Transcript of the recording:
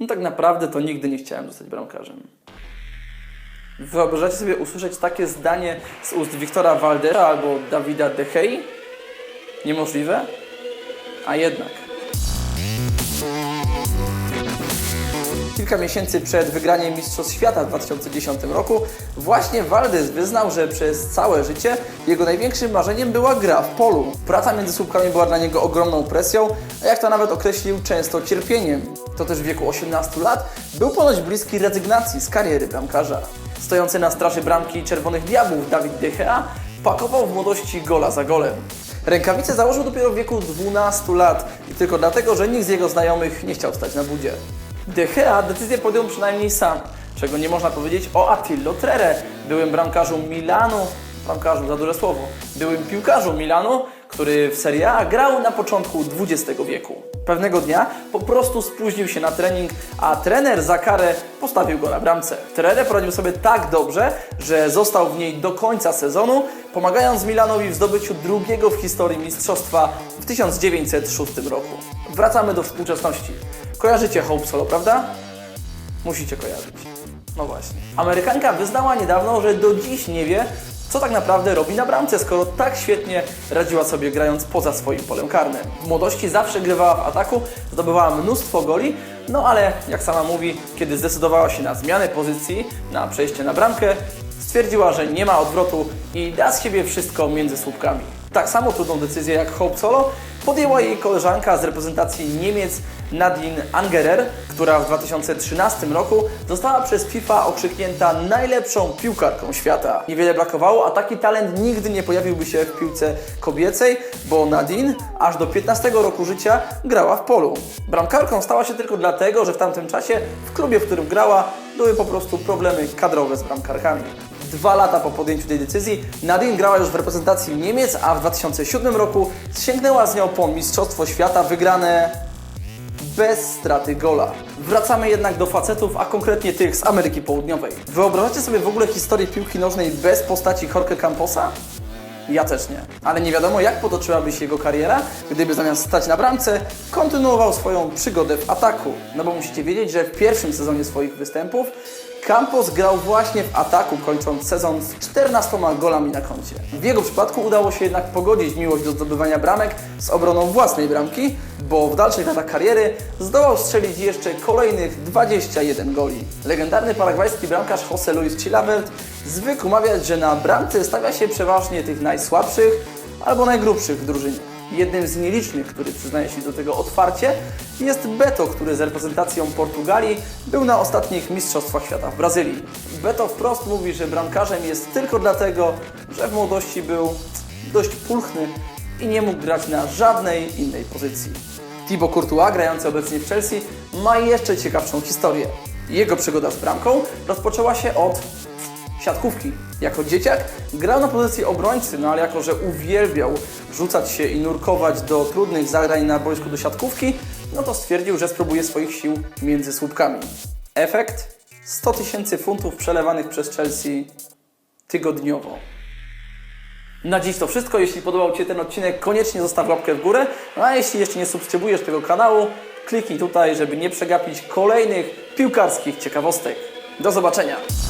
No tak naprawdę to nigdy nie chciałem zostać bramkarzem. Wyobrażacie sobie usłyszeć takie zdanie z ust Wiktora Waldera albo Dawida De Gea? Niemożliwe? A jednak. Kilka miesięcy przed wygraniem Mistrzostw Świata w 2010 roku właśnie Waldys wyznał, że przez całe życie jego największym marzeniem była gra w polu. Praca między słupkami była dla niego ogromną presją, a jak to nawet określił, często cierpieniem. To też w wieku 18 lat był ponoć bliski rezygnacji z kariery bramkarza. Stojący na straży bramki Czerwonych Diabłów Dawid De Gea pakował w młodości gola za golem. Rękawice założył dopiero w wieku 12 lat i tylko dlatego, że nikt z jego znajomych nie chciał stać na budzie. De Gea decyzję podjął przynajmniej sam, czego nie można powiedzieć o Attilio Trere, byłym bramkarzu Milanu, bramkarzu za duże słowo, byłym piłkarzu Milanu, który w Serie A grał na początku XX wieku. Pewnego dnia po prostu spóźnił się na trening, a trener za karę postawił go na bramce. Trere poradził sobie tak dobrze, że został w niej do końca sezonu, pomagając Milanowi w zdobyciu drugiego w historii mistrzostwa w 1906 roku. Wracamy do współczesności. Kojarzycie Hope Solo, prawda? Musicie kojarzyć. No właśnie. Amerykanka wyznała niedawno, że do dziś nie wie, co tak naprawdę robi na bramce, skoro tak świetnie radziła sobie grając poza swoim polem karnym. W młodości zawsze grywała w ataku, zdobywała mnóstwo goli, no ale jak sama mówi, kiedy zdecydowała się na zmianę pozycji, na przejście na bramkę, stwierdziła, że nie ma odwrotu i da z siebie wszystko między słupkami. Tak samo trudną decyzję jak Hope Solo podjęła jej koleżanka z reprezentacji Niemiec Nadine Angerer, która w 2013 roku została przez FIFA okrzyknięta najlepszą piłkarką świata. Niewiele brakowało, a taki talent nigdy nie pojawiłby się w piłce kobiecej, bo Nadine aż do 15 roku życia grała w polu. Bramkarką stała się tylko dlatego, że w tamtym czasie w klubie, w którym grała, były po prostu problemy kadrowe z bramkarkami. Dwa lata po podjęciu tej decyzji Nadine grała już w reprezentacji Niemiec, a w 2007 roku sięgnęła z nią po Mistrzostwo Świata wygrane bez straty gola. Wracamy jednak do facetów, a konkretnie tych z Ameryki Południowej. Wyobrażacie sobie w ogóle historię piłki nożnej bez postaci Jorge Camposa? Ja też nie. Ale nie wiadomo, jak potoczyłaby się jego kariera, gdyby zamiast stać na bramce, kontynuował swoją przygodę w ataku. No bo musicie wiedzieć, że w pierwszym sezonie swoich występów Campos grał właśnie w ataku, kończąc sezon z 14 golami na koncie. W jego przypadku udało się jednak pogodzić miłość do zdobywania bramek z obroną własnej bramki, bo w dalszych latach kariery zdołał strzelić jeszcze kolejnych 21 goli. Legendarny paragwajski bramkarz Jose Luis Chilavert zwykł mawiać, że na bramce stawia się przeważnie tych najsłabszych albo najgrubszych w drużynie. Jednym z nielicznych, który przyznaje się do tego otwarcie, jest Beto, który z reprezentacją Portugalii był na ostatnich Mistrzostwach Świata w Brazylii. Beto wprost mówi, że bramkarzem jest tylko dlatego, że w młodości był dość pulchny i nie mógł grać na żadnej innej pozycji. Thibaut Courtois, grający obecnie w Chelsea, ma jeszcze ciekawszą historię. Jego przygoda z bramką rozpoczęła się od siatkówki. Jako dzieciak grał na pozycji obrońcy, no ale jako, że uwielbiał rzucać się i nurkować do trudnych zagrań na boisku do siatkówki, no to stwierdził, że spróbuje swoich sił między słupkami. Efekt? 100 tysięcy funtów przelewanych przez Chelsea tygodniowo. Na dziś to wszystko. Jeśli podobał Ci ten odcinek, koniecznie zostaw łapkę w górę. No a jeśli jeszcze nie subskrybujesz tego kanału, kliknij tutaj, żeby nie przegapić kolejnych piłkarskich ciekawostek. Do zobaczenia!